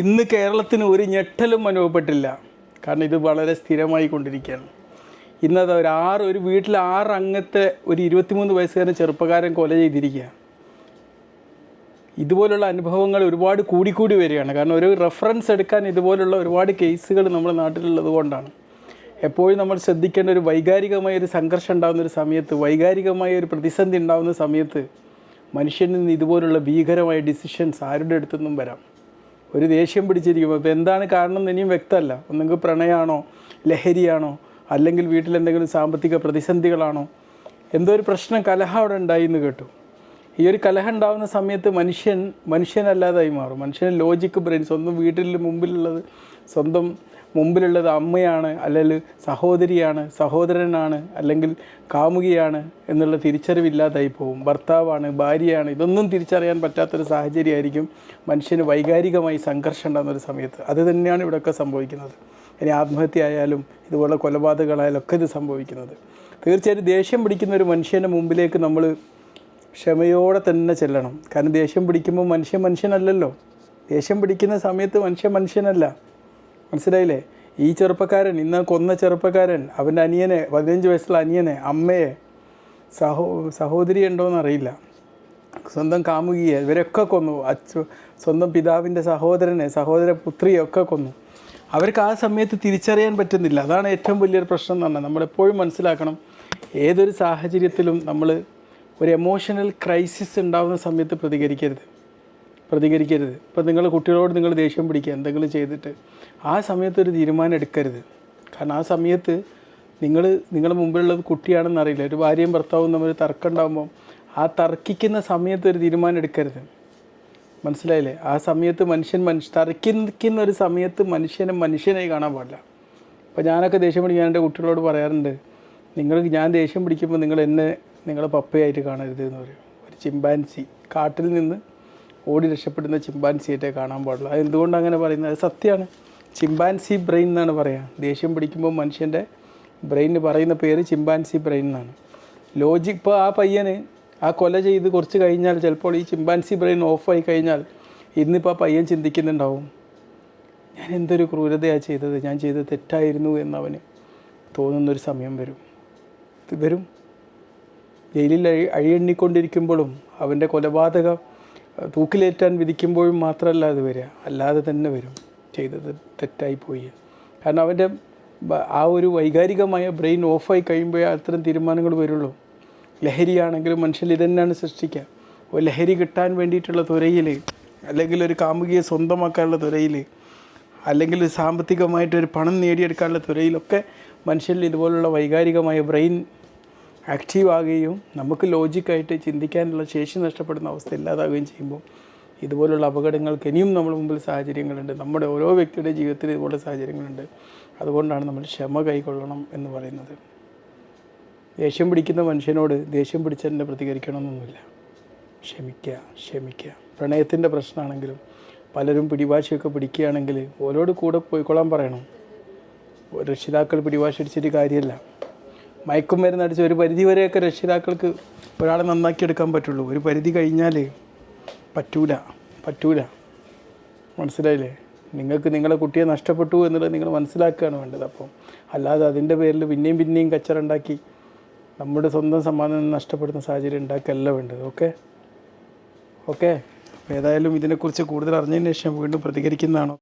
ഇന്ന് കേരളത്തിന് ഒരു ഞെട്ടലും അനുഭവപ്പെട്ടില്ല. കാരണം ഇത് വളരെ സ്ഥിരമായി കൊണ്ടിരിക്കുകയാണ്. ഇന്നത് ഒരു ആറ് ഒരു വീട്ടിൽ ആറ് അംഗത്തെ ഒരു ഇരുപത്തിമൂന്ന് വയസ്സുകാരൻ ചെറുപ്പക്കാരൻ കൊല ചെയ്തിരിക്കുക ഇതുപോലുള്ള അനുഭവങ്ങൾ ഒരുപാട് കൂടിക്കൂടി വരികയാണ്. കാരണം ഒരു റെഫറൻസ് എടുക്കാൻ ഇതുപോലുള്ള ഒരുപാട് കേസുകൾ നമ്മുടെ നാട്ടിലുള്ളത് കൊണ്ടാണ്. എപ്പോഴും നമ്മൾ ശ്രദ്ധിക്കേണ്ട ഒരു വൈകാരികമായ ഒരു സംഘർഷം ഉണ്ടാകുന്ന ഒരു സമയത്ത് വൈകാരികമായ ഒരു പ്രതിസന്ധി ഉണ്ടാകുന്ന സമയത്ത് മനുഷ്യനിൽ നിന്ന് ഇതുപോലുള്ള ഭീകരമായ ഡിസിഷൻസ് ആരുടെ അടുത്തുനിന്നും വരാം? ഒരു ദേഷ്യം പിടിച്ചിരിക്കുമ്പോൾ ഇപ്പോൾ എന്താണ് കാരണം എന്ന് ഇനിയും വ്യക്തമല്ല. ഒന്നെങ്കിൽ പ്രണയമാണോ ലഹരിയാണോ അല്ലെങ്കിൽ വീട്ടിൽ എന്തെങ്കിലും സാമ്പത്തിക പ്രതിസന്ധികളാണോ? എന്തോ ഒരു പ്രശ്നം കലഹം അവിടെ ഉണ്ടായി എന്ന് കേട്ടു. ഈ ഒരു കലഹം ഉണ്ടാകുന്ന സമയത്ത് മനുഷ്യൻ മനുഷ്യനല്ലാതായി മാറും. മനുഷ്യൻ ലോജിക്ക് ബ്രെയിൻ സ്വന്തം വീട്ടിൽ മുമ്പിലുള്ളത് സ്വന്തം മുമ്പിലുള്ളത് അമ്മയാണ് അല്ലെങ്കിൽ സഹോദരിയാണ് സഹോദരനാണ് അല്ലെങ്കിൽ കാമുകിയാണ് എന്നുള്ള തിരിച്ചറിവില്ലാതായി പോകും ഭർത്താവാണ് ഭാര്യയാണ്. ഇതൊന്നും തിരിച്ചറിയാൻ പറ്റാത്തൊരു സാഹചര്യമായിരിക്കും മനുഷ്യന് വൈകാരികമായി സംഘർഷം ഉണ്ടാകുന്ന ഒരു സമയത്ത്. അത് തന്നെയാണ് ഇവിടെയൊക്കെ സംഭവിക്കുന്നത്. ഇനി ആത്മഹത്യ ആയാലും ഇതുപോലെ കൊലപാതകങ്ങളായാലും ഒക്കെ ഇത് സംഭവിക്കുന്നത്. തീർച്ചയായിട്ടും ദേഷ്യം പിടിക്കുന്ന ഒരു മനുഷ്യന്റെ മുമ്പിലേക്ക് നമ്മൾ ക്ഷമയോടെ തന്നെ ചെല്ലണം. കാരണം ദേഷ്യം പിടിക്കുമ്പോൾ മനുഷ്യൻ മനുഷ്യനല്ലല്ലോ. ദേഷ്യം പിടിക്കുന്ന സമയത്ത് മനുഷ്യൻ മനുഷ്യനല്ല. മനസ്സിലായില്ലേ? ഈ ചെറുപ്പക്കാരൻ ഇന്ന് കൊന്ന ചെറുപ്പക്കാരൻ അവന്റെ അനിയനെ പതിനഞ്ച് വയസ്സുള്ള അനിയനെ അമ്മയെ സഹോ സഹോദരി ഉണ്ടോയെന്നറിയില്ല സ്വന്തം കാമുകിയെ ഇവരൊക്കെ കൊന്നു. അച്ഛ സ്വന്തം പിതാവിന്റെ സഹോദരനെ സഹോദര പുത്രിയെ ഒക്കെ കൊന്നു. അവർക്ക് ആ സമയത്ത് തിരിച്ചറിയാൻ പറ്റുന്നില്ല. അതാണ് ഏറ്റവും വലിയൊരു പ്രശ്നം എന്ന് പറഞ്ഞാൽ നമ്മളെപ്പോഴും മനസ്സിലാക്കണം. ഏതൊരു സാഹചര്യത്തിലും നമ്മൾ ഒരു എമോഷണൽ ക്രൈസിസ് ഉണ്ടാകുന്ന സമയത്ത് പ്രതികരിക്കരുത്. പ്രതികരിക്കരുത്. ഇപ്പം നിങ്ങൾ കുട്ടികളോട് നിങ്ങൾ ദേഷ്യം പിടിക്കുക എന്തെങ്കിലും ചെയ്തിട്ട് ആ സമയത്ത് ഒരു തീരുമാനം എടുക്കരുത്. കാരണം ആ സമയത്ത് നിങ്ങൾ നിങ്ങളുടെ മുമ്പിലുള്ളത് കുട്ടിയാണെന്ന് അറിയില്ല. ഒരു ഭാര്യയും ഭർത്താവും തമ്മിൽ തർക്കം ഉണ്ടാകുമ്പോൾ ആ തർക്കിക്കുന്ന സമയത്ത് ഒരു തീരുമാനം എടുക്കരുത്. മനസ്സിലായില്ലേ? ആ സമയത്ത് മനുഷ്യൻ മനുഷ്യ തർക്കിക്കുന്ന ഒരു സമയത്ത് മനുഷ്യനെ മനുഷ്യനായി കാണാൻ പാടില്ല. അപ്പോൾ ഞാനൊക്കെ ദേഷ്യം പിടിക്കാൻ എന്റെ കുട്ടികളോട് പറയാറുണ്ട് നിങ്ങൾ ഞാൻ ദേഷ്യം പിടിക്കുമ്പോൾ നിങ്ങൾ എന്നെ നിങ്ങളെ പപ്പയായിട്ട് കാണരുത് എന്ന് പറയും. ഒരു ചിമ്പാൻസി കാട്ടിൽ നിന്ന് ഓടി രക്ഷപ്പെടുന്ന ചിമ്പാൻസിയായിട്ടേ കാണാൻ പാടുള്ളൂ. അത് എന്തുകൊണ്ട് അങ്ങനെ പറയുന്നത്? അത് സത്യമാണ് ചിമ്പാൻസി ബ്രെയിൻ എന്നാണ് പറയുക ദേഷ്യം പിടിക്കുമ്പോൾ മനുഷ്യന്റെ ബ്രെയിൻ പറയുന്ന പേര് ചിമ്പാൻസി ബ്രെയിൻ എന്നാണ്. ലോജിക് ഇപ്പോൾ ആ പയ്യന് ആ കൊല ചെയ്ത് കുറച്ച് കഴിഞ്ഞാൽ ചിലപ്പോൾ ഈ ചിമ്പാൻസി ബ്രെയിൻ ഓഫായി കഴിഞ്ഞാൽ ഇന്നിപ്പോൾ ആ പയ്യൻ ചിന്തിക്കുന്നുണ്ടാവും. ഞാൻ എന്തൊരു ക്രൂരതയാണ് ചെയ്തത്? ഞാൻ ചെയ്തത് തെറ്റായിരുന്നു എന്നവന് തോന്നുന്നൊരു സമയം വരും. ഇത് വരും. ജയിലിൽ അഴി അഴിയെണ്ണിക്കൊണ്ടിരിക്കുമ്പോഴും അവന്റെ കൊലപാതകം തൂക്കിലേറ്റാൻ വിധിക്കുമ്പോഴും മാത്രമല്ല അത് വരിക. അല്ലാതെ തന്നെ വരും. ചെയ്തത് തെറ്റായി പോയി. കാരണം അവന്റെ ആ ഒരു വൈകാരികമായ ബ്രെയിൻ ഓഫായി കഴിയുമ്പോഴേ അത്തരം തീരുമാനങ്ങൾ വരുള്ളൂ. ലഹരിയാണെങ്കിലും മനുഷ്യൻ ഇതന്നെയാണ് സൃഷ്ടിക്കുക. ഒരു ലഹരി കിട്ടാൻ വേണ്ടിയിട്ടുള്ള തുരയിൽ അല്ലെങ്കിൽ ഒരു കാമുകിയെ സ്വന്തമാക്കാനുള്ള തുരയിൽ അല്ലെങ്കിൽ സാമ്പത്തികമായിട്ട് ഒരു പണം നേടിയെടുക്കാനുള്ള തുരയിലൊക്കെ മനുഷ്യരിൽ ഇതുപോലുള്ള വൈകാരികമായ ബ്രെയിൻ ആക്റ്റീവ് ആകുകയും നമുക്ക് ലോജിക്കായിട്ട് ചിന്തിക്കാനുള്ള ശേഷി നഷ്ടപ്പെടുന്ന അവസ്ഥ ഇല്ലാതാവുകയും ചെയ്യുമ്പോൾ ഇതുപോലുള്ള അപകടങ്ങൾക്ക് ഇനിയും നമ്മൾ മുമ്പിൽ സാഹചര്യങ്ങളുണ്ട്. നമ്മുടെ ഓരോ വ്യക്തിയുടെ ജീവിതത്തിൽ ഇതുപോലെ സാഹചര്യങ്ങളുണ്ട്. അതുകൊണ്ടാണ് നമ്മൾ ക്ഷമ കൈക്കൊള്ളണം എന്ന് പറയുന്നത്. ദേഷ്യം പിടിക്കുന്ന മനുഷ്യനോട് ദേഷ്യം പിടിച്ചതിനെ പ്രതികരിക്കണമെന്നൊന്നുമില്ല. ക്ഷമിക്കുക ക്ഷമിക്കുക. പ്രണയത്തിന്റെ പ്രശ്നമാണെങ്കിലും പലരും പിടിവാശിയൊക്കെ പിടിക്കുകയാണെങ്കിൽ ഓരോട് കൂടെ പോയിക്കൊള്ളാൻ പറയണം. രക്ഷിതാക്കൾ പിടിവാശി അടിച്ചിട്ട് കാര്യമല്ല. മയക്കുമരുന്ന് അടിച്ച് ഒരു പരിധി വരെയൊക്കെ രക്ഷിതാക്കൾക്ക് ഒരാളെ നന്നാക്കി എടുക്കാൻ പറ്റുള്ളൂ. ഒരു പരിധി കഴിഞ്ഞാൽ പറ്റൂല പറ്റൂല. മനസ്സിലായില്ലേ? നിങ്ങൾക്ക് നിങ്ങളെ കുട്ടിയെ നഷ്ടപ്പെട്ടു എന്നുള്ളത് നിങ്ങൾ മനസ്സിലാക്കുകയാണ് വേണ്ടത്. അപ്പം അല്ലാതെ അതിന്റെ പേരിൽ പിന്നെയും പിന്നെയും കച്ചറുണ്ടാക്കി നമ്മുടെ സ്വന്തം സമ്മാനം നഷ്ടപ്പെടുന്ന സാഹചര്യം ഉണ്ടാക്കുകയല്ല വേണ്ടത്. ഓക്കെ? ഓക്കെ? അപ്പോൾ ഏതായാലും ഇതിനെക്കുറിച്ച് കൂടുതൽ അറിഞ്ഞതിന് ശേഷം വീണ്ടും പ്രതികരിക്കുന്നതാണോ?